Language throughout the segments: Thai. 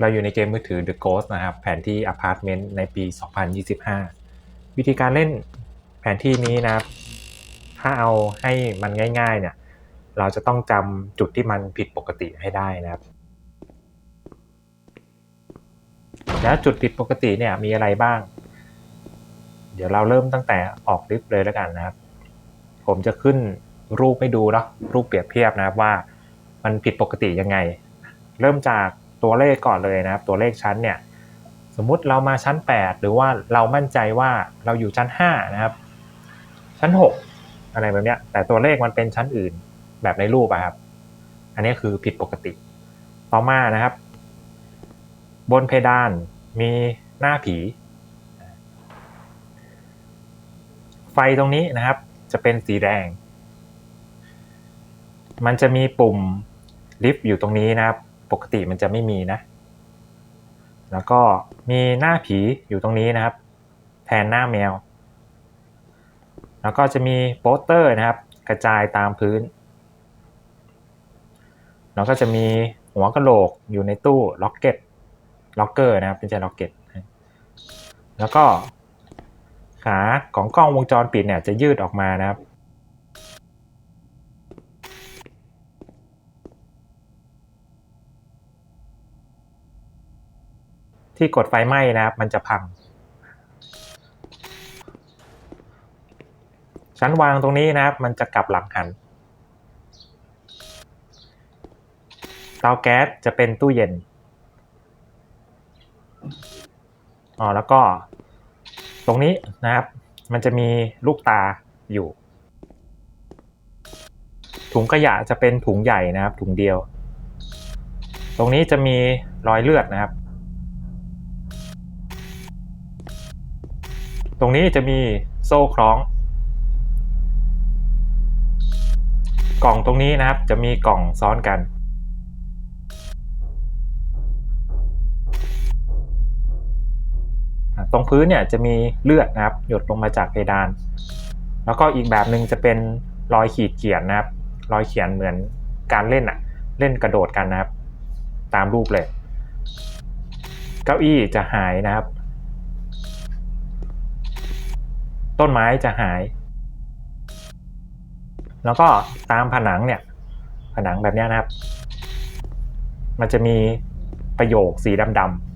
เราอยู่ในเกมมือถือ The Ghost นะครับ แผนที่อพาร์ตเมนต์ในปี 2025 วิธีการเล่นแผนที่นี้นะครับ ถ้าเอาให้มันง่าย ๆ เนี่ย เราจะต้องจำจุดที่มันผิดปกติให้ได้นะครับ แล้วจุดผิดปกติเนี่ยมีอะไรบ้าง เดี๋ยวเราเริ่มตั้งแต่ออกลิฟต์เลยแล้วกันนะครับ ผมจะขึ้นรูปให้ดูเนาะรูปเปรียบเทียบนะครับว่ามันผิดปกติยังไง เริ่มจาก ตัวเลขก่อนเลยนะครับ ตัวเลขชั้นเนี่ยสมมุติเรามาชั้น 8 หรือว่าเรามั่นใจว่าเราอยู่ชั้น 5 นะครับ ชั้น 6 อะไรแบบเนี้ย แต่ตัวเลขมันเป็นชั้นอื่นแบบในรูปอะครับ อันนี้คือผิดปกติ ต่อมานะครับ บนเพดานมีหน้าผี ไฟตรงนี้นะครับ จะเป็นสีแดง มันจะมีปุ่มลิฟต์อยู่ตรงนี้นะครับ ปกติมันจะไม่มีนะ แล้วก็มีหน้าผีอยู่ตรงนี้นะครับ แทนหน้าแมว แล้วก็จะมีโปสเตอร์นะครับ กระจายตามพื้น แล้วก็จะมีหัวกะโหลกอยู่ในตู้ล็อกเก็ตล็อกเกอร์นะครับไม่ใช่ล็อกเก็ตแล้วก็ขาของกล้องวงจรปิดเนี่ยจะยืดออกมานะครับ ที่กดไฟไหม้นะครับ มันจะพัง ชั้นวางตรงนี้นะครับ มันจะกลับหลังหัน เตาแก๊สจะเป็นตู้เย็น อ๋อ แล้วก็ตรงนี้นะครับ มันจะมีลูกตาอยู่ ถุงขยะจะเป็นถุงใหญ่นะครับ ถุงเดียว ตรงนี้จะมีรอยเลือดนะครับ ตรงนี้จะมีโซ่คล้อง กล่องตรงนี้นะครับ จะมีกล่องซ้อนกัน ตรงพื้นเนี่ยจะมีเลือดนะครับ หยดลงมาจากเพดาน แล้วก็อีกแบบหนึ่งจะเป็นรอยขีดเขียนนะครับ รอยเขียนเหมือนการเล่นอะเล่นกระโดดกันนะครับ ตามรูปเลย เก้าอี้จะหายนะครับ ต้นไม้จะหาย แล้วก็ตามผนังเนี่ย ผนังแบบนี้นะครับ มันจะมีประโยคสีดำๆ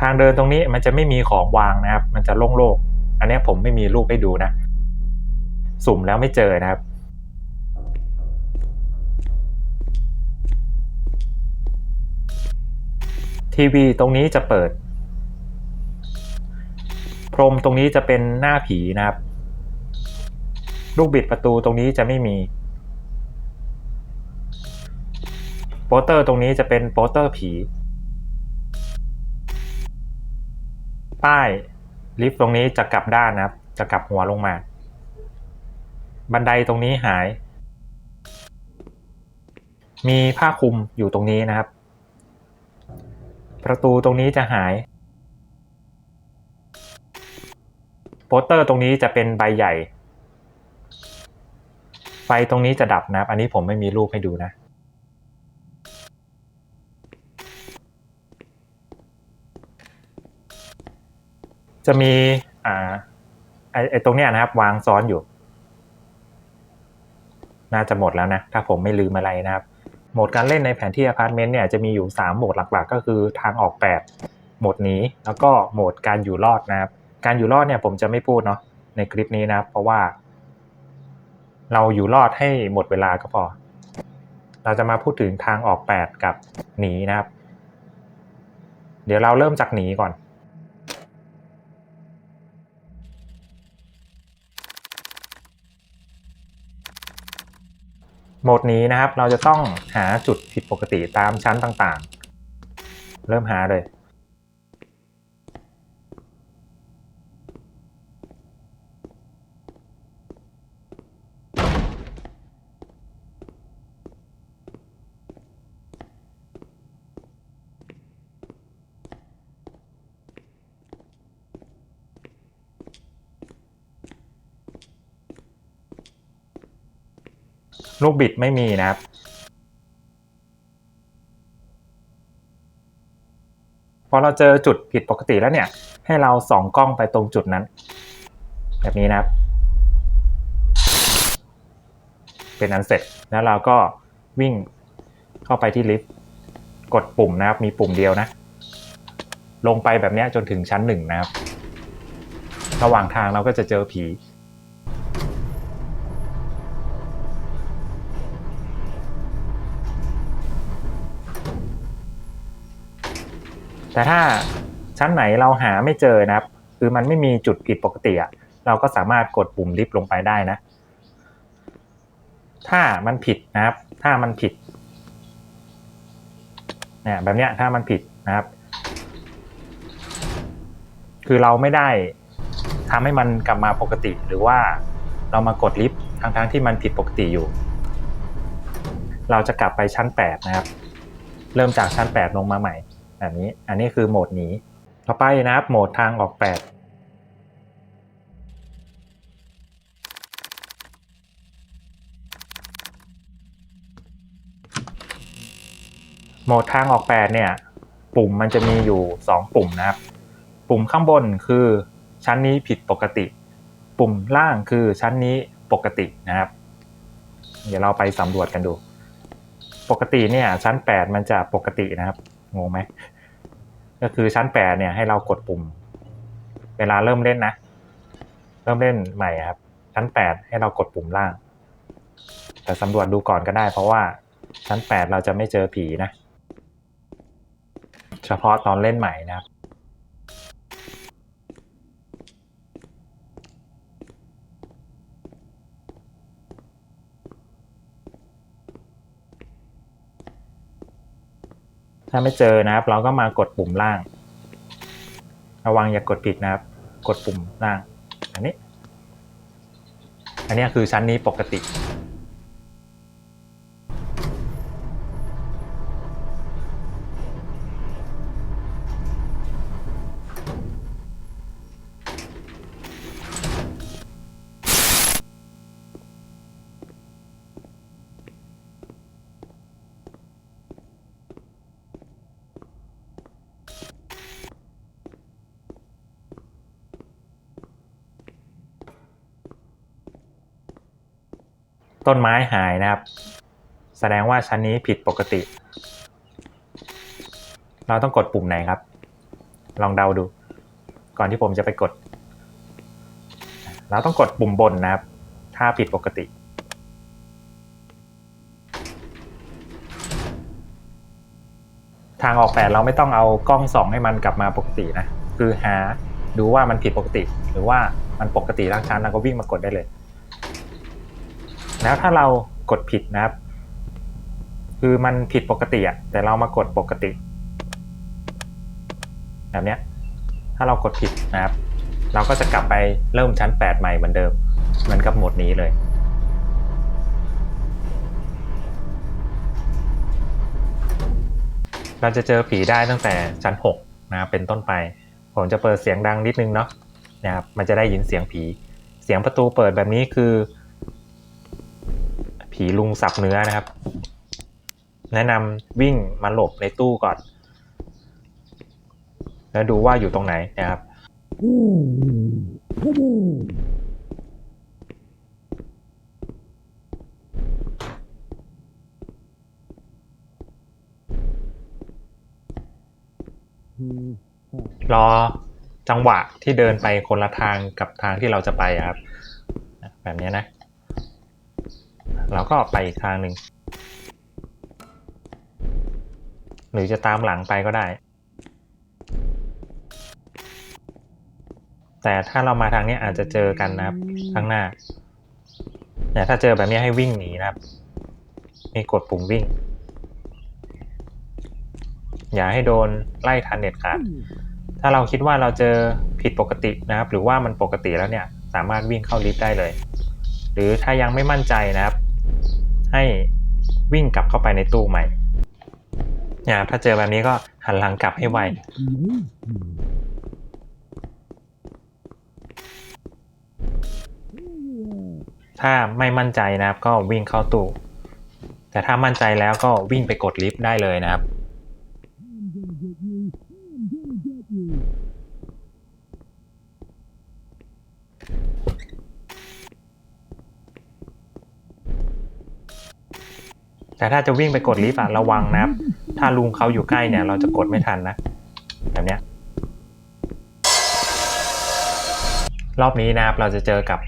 ทางเดินตรงนี้มันจะไม่มีของวางนะครับ มันจะโล่งๆ อันนี้ผมไม่มีรูปให้ดูนะ สุ่มแล้วไม่เจอนะครับ ทีวีตรงนี้จะเปิด พรมตรงนี้จะเป็นหน้าผีนะครับ ลูกบิดประตูตรงนี้จะไม่มีโปสเตอร์ตรงนี้จะเป็นโปสเตอร์ผี ป้ายลิฟต์ตรงนี้จะกลับด้านนะครับ จะกลับหัวลงมา บันไดตรงนี้หาย มีผ้าคลุมอยู่ตรงนี้นะครับ ประตูตรงนี้จะหาย โปสเตอร์ตรงนี้จะเป็นใบใหญ่ ไฟตรงนี้จะดับนะครับ อันนี้ผมไม่มีรูปให้ดูนะ จะมีอ่าไอไอตรงเนี้ยนะครับ วางซ้อนอยู่ น่าจะหมดแล้วนะ ถ้าผมไม่ลืมอะไรนะครับ โหมดการเล่นในแผนที่อพาร์ตเมนต์เนี่ยจะมีอยู่ 3 โหมดหลักๆ ก็คือทางออก 8 โหมดหนี้ แล้วก็โหมดการอยู่รอดนะครับ การอยู่รอดเนี่ยผมจะไม่พูดเนาะในคลิปนี้นะเพราะว่า เราอยู่รอดให้หมดเวลาก็พอ เราจะมาพูดถึงทางออก 8 กับหนีนะครับ เดี๋ยวเราเริ่มจากหนีก่อน โหมดนี้นะครับ เราจะต้องหาจุดผิดปกติตามชั้นต่างๆ เริ่มหาเลย ท ลูกบิดไม่มีนะครับ พอเราเจอจุดผิดปกติแล้วเนี่ย ให้เราส่องกล้องไปตรงจุดนั้น แบบนี้นะครับ เป็นอันเสร็จแล้วเราก็วิ่งเข้าไปที่ลิฟต์กดปุ่มนะครับ มีปุ่มเดียวนะ ลงไปแบบนี้จนถึงชั้นหนึ่งนะครับ ระหว่างทางเราก็จะเจอผี แต่ถ้าชั้นไหนเราหาไม่เจอนะครับ คือมันไม่มีจุดผิดปกติอะเราก็สามารถกดปุ่มลิฟต์ลงไปได้นะ ถ้ามันผิดนะครับ ถ้ามันผิดเนี่ยแบบเนี้ยถ้ามันผิดนะครับ คือเราไม่ได้ทำให้มันกลับมาปกติ หรือว่าเรามากดลิฟต์ทั้งๆที่มันผิดปกติอยู่ เราจะกลับไปชั้น 8 นะครับ เริ่มจากชั้น 8 ลงมาใหม่ แบบนี้ อันนี้คือโหมดหนีต่อไปนะครับ โหมดทางออก8โหมดทางออก8เนี่ย ปุ่มมันจะมีอยู่ 2 ปุ่มนะครับ ปุ่มข้างบนคือชั้นนี้ผิดปกติ ปุ่มล่างคือชั้นนี้ปกตินะครับ เดี๋ยวเราไปสำรวจกันดู ปกติเนี่ยชั้น 8 มันจะปกตินะครับ งงไหม ก็คือชั้นแปดเนี่ยให้เรากดปุ่ม เวลาเริ่มเล่นนะ เริ่มเล่นใหม่ครับ ชั้นแปดให้เรากดปุ่มล่าง แต่สำรวจดูก่อนก็ได้ เพราะว่าชั้นแปดเราจะไม่เจอผีนะ เฉพาะตอนเล่นใหม่นะครับ ถ้าไม่เจอนะครับ เราก็มากดปุ่มล่าง ระวังอย่ากดผิดนะครับ กดปุ่มล่าง อันนี้ อันนี้คือชั้นนี้ปกติ ต้นไม้หายนะครับ แสดงว่าชั้นนี้ผิดปกติ เราต้องกดปุ่มไหนครับ ลองเดาดู ก่อนที่ผมจะไปกด เราต้องกดปุ่มบนนะครับ ถ้าผิดปกติทางออกแปดเราไม่ต้องเอากล้องสองให้มันกลับมาปกตินะ คือหาดูว่ามันผิดปกติ หรือว่ามันปกติทั้งชั้นเราก็วิ่งมากดได้เลย แล้วถ้าเรากดผิดนะครับ คือมันผิดปกติอะแต่เรามากดปกติ แบบเนี้ย ถ้าเรากดผิดนะครับ เราก็จะกลับไปเริ่มชั้น 8 ใหม่เหมือนเดิม เหมือนกับโหมดนี้เลยเราจะเจอผีได้ตั้งแต่ชั้น6นะครับเป็นต้นไป ผมจะเปิดเสียงดังนิดนึงเนาะนะครับมันจะได้ยินเสียงผี เสียงประตูเปิดแบบนี้คือ ผีลุงสับเนื้อนะครับ แนะนำวิ่งมาหลบในตู้ก่อน แล้วดูว่าอยู่ตรงไหนนะครับรอจังหวะที่เดินไปคนละทางกับทางที่เราจะไปอะครับ แบบนี้นะ เราก็ไปอีกทางหนึ่ง หรือจะตามหลังไปก็ได้ แต่ถ้าเรามาทางนี้อาจจะเจอกันนะครับข้างหน้าเนี่ยถ้าเจอแบบนี้ให้วิ่งหนีนะครับนี่กดปุ่มวิ่ง อย่าให้โดนไล่ทันเด็ดขาดถ้าเราคิดว่าเราเจอผิดปกตินะครับ หรือว่ามันปกติแล้วเนี่ย สามารถวิ่งเข้าลิฟต์ได้เลย หรือถ้ายังไม่มั่นใจนะครับ ให้วิ่งกลับเข้าไปในตู้ใหม่เนี่ยถ้าเจอแบบนี้ก็หันหลังกลับให้ไว ถ้าไม่มั่นใจนะครับก็วิ่งเข้าตู้ แต่ถ้ามั่นใจแล้วก็วิ่งไปกดลิฟต์ได้เลยนะครับ แต่ถ้าจะวิ่งไปกดลิฟต์ระวังนะครับ ถ้าลุงเขาอยู่ใกล้เนี่ย เราจะกดไม่ทันนะ แบบเนี้ย รอบนี้นะครับเราจะเจอกับ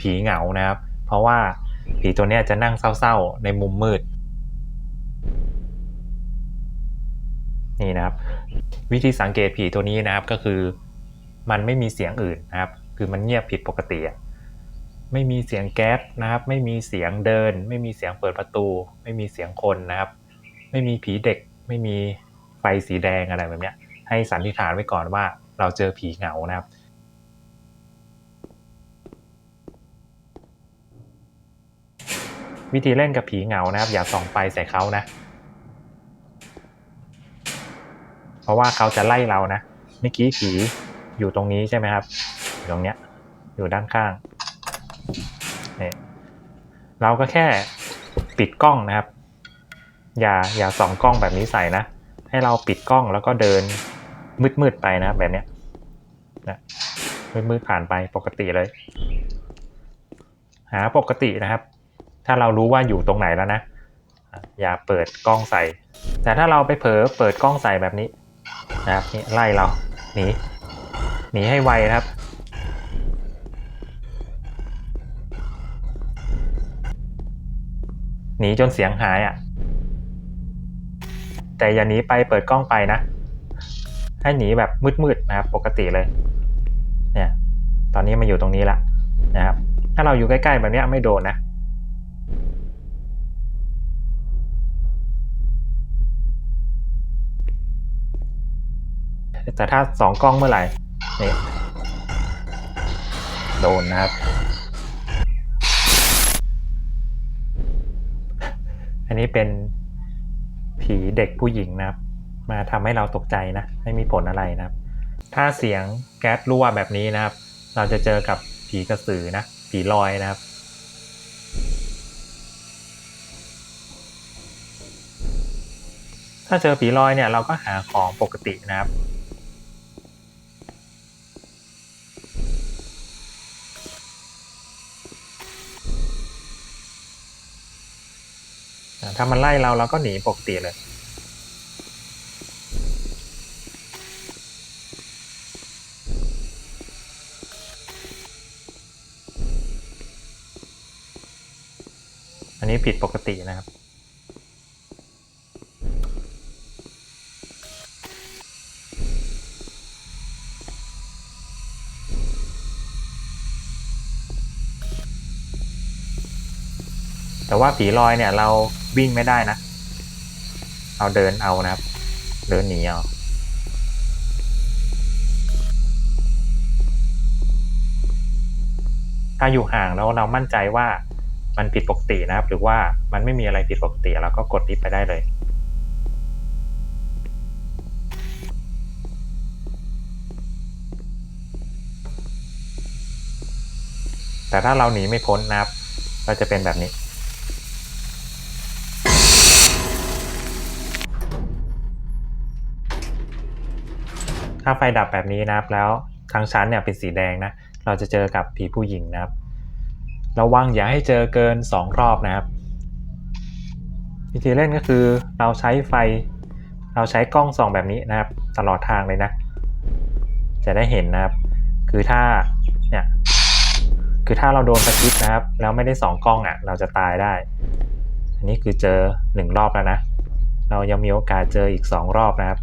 ผีเหงานะครับ เพราะว่าผีตัวเนี้ยจะนั่งเศร้าๆในมุมมืด นี่นะครับ วิธีสังเกตผีตัวนี้นะครับก็คือ มันไม่มีเสียงอื่นนะครับ คือมันเงียบผิดปกติอะ ไม่มีเสียงแก๊สนะครับ ไม่มีเสียงเดิน ไม่มีเสียงเปิดประตู ไม่มีเสียงคนนะครับ ไม่มีผีเด็ก ไม่มีไฟสีแดงอะไรแบบเนี้ย ให้สันนิษฐานไว้ก่อนว่าเราเจอผีเหงานะครับวิธีเล่นกับผีเหงานะครับ อย่าส่องไฟใส่เขานะ เพราะว่าเขาจะไล่เรานะเมื่อกี้ผีอยู่ตรงนี้ใช่ไหมครับอยู่ตรงเนี้ย อยู่ด้านข้าง นี่เราก็แค่ปิดกล้องนะครับ อย่าอย่าส่องกล้องแบบนี้ใส่นะ ให้เราปิดกล้องแล้วก็เดินมืดๆไปนะแบบเนี้ยนะมืดๆผ่านไปปกติเลย หาปกตินะครับ ถ้าเรารู้ว่าอยู่ตรงไหนแล้วนะอะอย่าเปิดกล้องใส่ แต่ถ้าเราไปเผลอเปิดกล้องใส่แบบนี้นะครับนี่ไล่เราหนีหนีให้ไวนะครับ หนีจนเสียงหายอะ แต่อย่าหนีไปเปิดกล้องไปนะ ให้หนีแบบมืดๆนะครับปกติเลย เนี่ย ตอนนี้มาอยู่ตรงนี้ละนะครับ ถ้าเราอยู่ใกล้ๆแบบเนี้ยไม่โดนนะแต่ถ้าสองกล้องเมื่อไหร่นี่โดนนะครับ นนี้เป็นผีเด็กผู้หญิงนะครับ มาทำให้เราตกใจนะ ไม่มีผลอะไรนะครับ ถ้าเสียงแก๊สรั่วแบบนี้นะครับ เราจะเจอกับผีกระสือนะ ผีลอยนะครับถ้าเจอผีลอยเนี่ยเราก็หาของปกตินะครับ ถ้ามันไล่เราเราก็หนีปกติเลย อันนี้ผิดปกตินะครับแต่ว่าผีลอยเนี่ยเรา วิ่งไม่ได้นะเราเดินเอานะครับ เดินหนีเอาถ้าอยู่ห่างแล้วเรามั่นใจว่ามันผิดปกตินะครับ หรือว่ามันไม่มีอะไรผิดปกติเราก็กดลิฟต์ไปได้เลย แต่ถ้าเราหนีไม่พ้นนะครับ ก็จะเป็นแบบนี้ ถ้าไฟดับแบบนี้นะครับ แล้วทางชั้นเนี่ยเป็นสีแดงนะ เราจะเจอกับผีผู้หญิงนะครับ ระวังอย่าให้เจอเกิน 2 รอบนะครับวิธีเล่นก็คือเราใช้ไฟ เราใช้กล้องส่องแบบนี้นะครับ ตลอดทางเลยนะ จะได้เห็นนะครับ คือถ้าเนี่ยคือถ้าเราโดนสกิปนะครับ แล้วไม่ได้สองกล้องอะ เราจะตายได้ อันนี้คือเจอหนึ่งรอบแล้วนะ เรายังมีโอกาสเจออีกสองรอบนะครับ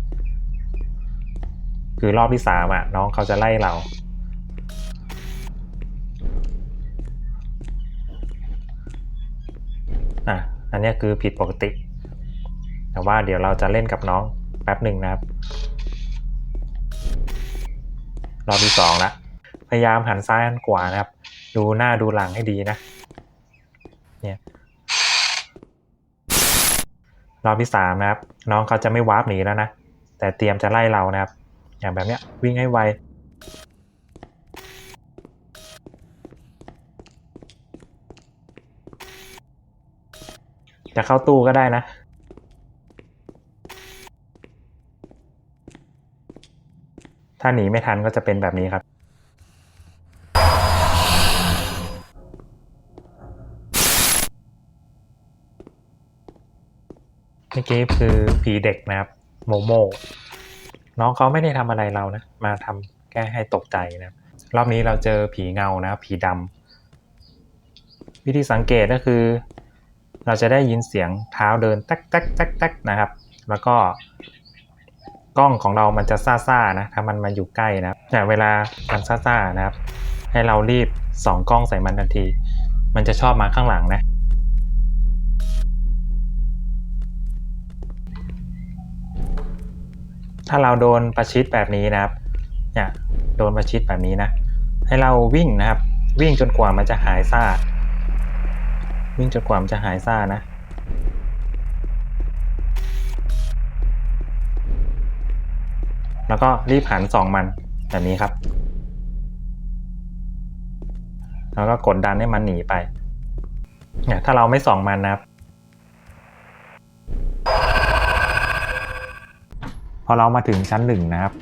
คือรอบที่สามอะ น้องเขาจะไล่เรา อะ อันนี้คือผิดปกติ แต่ว่าเดี๋ยวเราจะเล่นกับน้องแป๊บหนึ่งนะครับ รอบที่สองละพยายามหันซ้ายหันขวานะครับ ดูหน้าดูหลังให้ดีนะ เนี่ย รอบที่สามนะครับ น้องเขาจะไม่วาร์ปหนีแล้วนะ แต่เตรียมจะไล่เรานะครับ อย่างแบบเนี้ยวิ่งให้ไวจะเข้าตู้ก็ได้นะ ถ้าหนีไม่ทันก็จะเป็นแบบนี้ครับ เมื่อกี้คือผีเด็กนะครับ โมโม น้องเขาไม่ได้ทำอะไรเรานะ มาทำแค่ให้ตกใจนะรอบนี้เราเจอผีเงานะ ผีดำวิธีสังเกตก็คือ เราจะได้ยินเสียงเท้าเดินแต๊กแต๊กต๊กต๊กนะครับ แล้วก็กล้องของเรามันจะซ่าๆนะ ถ้ามันมาอยู่ใกล้นะแต่เวลามันซ่าๆนะครับ ให้เรารีบส่องกล้องใส่มันทันที มันจะชอบมาข้างหลังนะ ถ้าเราโดนประชิดแบบนี้นะครับเนี่ยโดนประชิดแบบนี้นะ ให้เราวิ่งนะครับ วิ่งจนกว่ามันจะหายซ่า วิ่งจนกว่ามันจะหายซ่านะแล้วก็รีบหันสองมันแบบนี้ครับ แล้วก็กดดันให้มันหนีไป เนี่ยถ้าเราไม่ส่องมันนะครับ อเรามาถึงชั้นหนึ่งนะครับ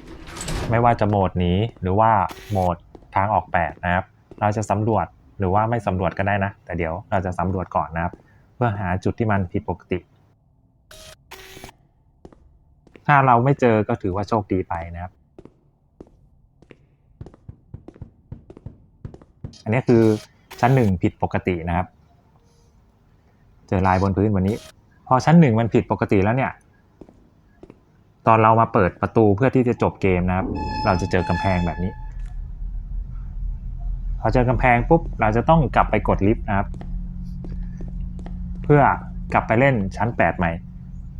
ไม่ว่าจะโหมดหนี้หรือว่าโหมดทางออกแบบนะครับ เราจะสำรวจหรือว่าไม่สำรวจก็ได้นะ แต่เดี๋ยวเราจะสำรวจก่อนนะครับ เพื่อหาจุดที่มันผิดปกติ ถ้าเราไม่เจอก็ถือว่าโชคดีไปนะครับ อันนี้คือชั้นหนึ่งผิดปกตินะครับ เจอลายบนพื้นวันนี้ พอชั้นหนึ่งมันผิดปกติแล้วเนี่ย ตอนเรามาเปิดประตูเพื่อที่จะจบเกมนะครับ เราจะเจอกำแพงแบบนี้ พอเจอกำแพงปุ๊บ เราจะต้องกลับไปกดลิฟต์นะครับ เพื่อกลับไปเล่นชั้น 8 ใหม่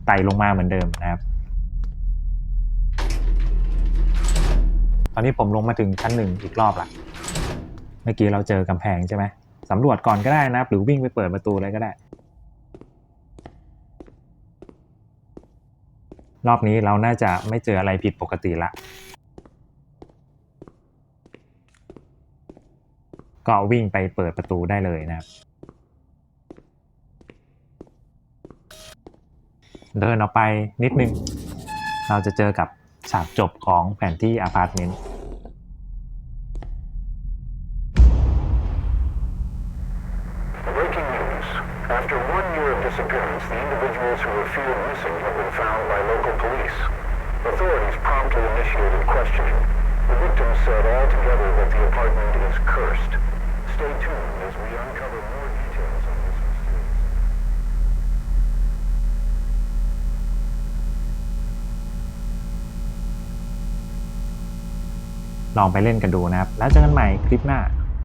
ไต่ลงมาเหมือนเดิมนะครับ ตอนนี้ผมลงมาถึงชั้นหนึ่งอีกรอบละเมื่อกี้เราเจอกำแพงใช่ไหมสำรวจก่อนก็ได้นะครับ หรือวิ่งไปเปิดประตูอะไรก็ได้ รอบนี้เราน่าจะไม่เจออะไรผิดปกติละ ก็วิ่งไปเปิดประตูได้เลยนะครับ เดินออกไปนิดนึง เราจะเจอกับฉากจบของแผนที่อาพาร์ตเมนต์ Breaking news. After one year of disappearance, the individuals who were feared missing local police. Authorities promptly initiated questioning. The victims said altogether that the apartment is cursed. Stay tuned as we uncover more details on this mysterious. ลองไปเล่นกันดูนะครับ แล้วเจอกันใหม่คลิปหน้า